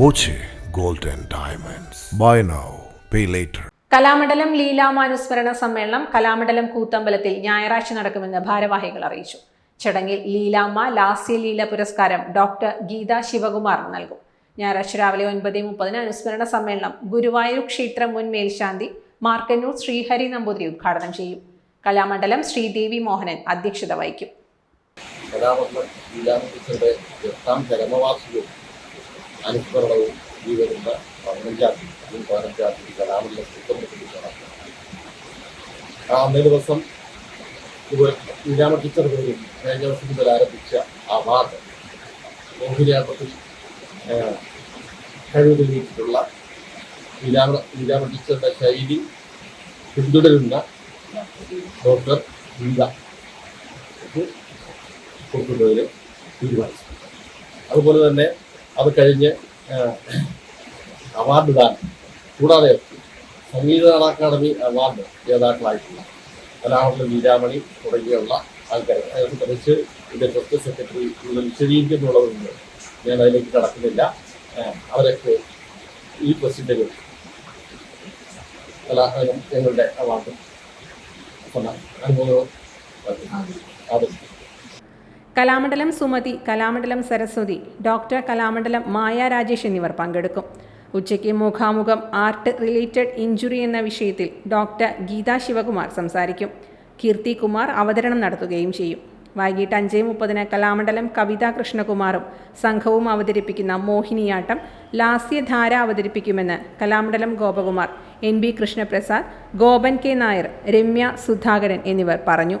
Boche gold and diamonds. Buy now pay later Kalamandalam ലീലാമാനുസ്മരണ സമ്മേളനം കലാമണ്ഡലം കൂത്തമ്പലത്തിൽ ഞായറാഴ്ച നടക്കുമെന്ന് ഭാരവാഹികൾ അറിയിച്ചു. ചടങ്ങിൽ ലീലാമ്മ ലാസ്യ ലീല പുരസ്കാരം ഡോക്ടർ ഗീത ശിവകുമാർ നൽകും. ഞായറാഴ്ച രാവിലെ ഒൻപത് മുപ്പതിന് അനുസ്മരണ സമ്മേളനം ഗുരുവായൂർ ക്ഷേത്രം മുൻ മേൽശാന്തി മാർക്കന്നൂർ ശ്രീഹരി നമ്പൂതിരി ഉദ്ഘാടനം ചെയ്യും. കലാമണ്ഡലം ശ്രീദേവി മോഹനൻ അധ്യക്ഷത വഹിക്കും. കലാമണ്ഡലം ലീലാമൃതയുടെ എട്ടാം ചരമവാർഷികവും അനുസ്മരണവും ഈ വരുന്ന പതിനഞ്ചാം തീയതി ജൂൺ പതിനഞ്ചാം തീയതി കലാമിന്റെ കുറ്റമൃത്തിൽ നടക്കും ആ അന്നേ ദിവസം ഇതുപോലെ ടീച്ചർ പോലും കഴിഞ്ഞ ദിവസം മുതൽ ആരംഭിച്ച അവാർഡ് മോഹിനിയാട്ടത്തിൽ കഴിവ് തെളിയിച്ചിട്ടുള്ള ഇരാമ ലീലാമ ടീച്ചറുടെ ശൈലി പിന്തുടരുന്ന ഡോക്ടർ ഗീത കൊടുക്കുന്നതിന് തീരുമാനിച്ചു. അതുപോലെ തന്നെ അത് കഴിഞ്ഞ് അവാർഡ് ദാനം. കൂടാതെ സംഗീത അക്കാദമി അവാർഡ് ജേതാക്കളായിട്ടുള്ള കലാമണ്ഡല വീരാമണി തുടങ്ങിയുള്ള ആൾക്കാർ. അതിനെ കുറിച്ച് ഇതിന്റെ ട്രസ്റ്റ് സെക്രട്ടറി കൂടുതൽ വിശദീകരിക്കുന്നുള്ളതുകൊണ്ട് ഞാൻ അതിലേക്ക് കടക്കുന്നില്ല. അവരൊക്കെ ഈ പ്രസിഡന്റ് കലാ ഞങ്ങളുടെ അവാർഡ് അനുഭവം അതെ കലാമണ്ഡലം സുമതി കലാമണ്ഡലം സരസ്വതി ഡോക്ടർ കലാമണ്ഡലം മായ രാജേഷ് എന്നിവർ പങ്കെടുക്കും. ഉച്ചയ്ക്ക് മുഖാമുഖം ആർട്ട് റിലേറ്റഡ് ഇഞ്ചുറി എന്ന വിഷയത്തിൽ ഡോക്ടർ ഗീതാ ശിവകുമാർ സംസാരിക്കും. കീർത്തി കുമാർ അവതരണം നടത്തുകയും ചെയ്യും. വൈകിട്ട് അഞ്ച് മുപ്പതിന് കലാമണ്ഡലം കവിതാ കൃഷ്ണകുമാറും സംഘവും അവതരിപ്പിക്കുന്ന മോഹിനിയാട്ടം ലാസ്യധാര അവതരിപ്പിക്കുമെന്ന് Kalamandalam Gopakumar N B Krishnaprasad Gopan K Nair Ramya Sudhakaran എന്നിവർ പറഞ്ഞു.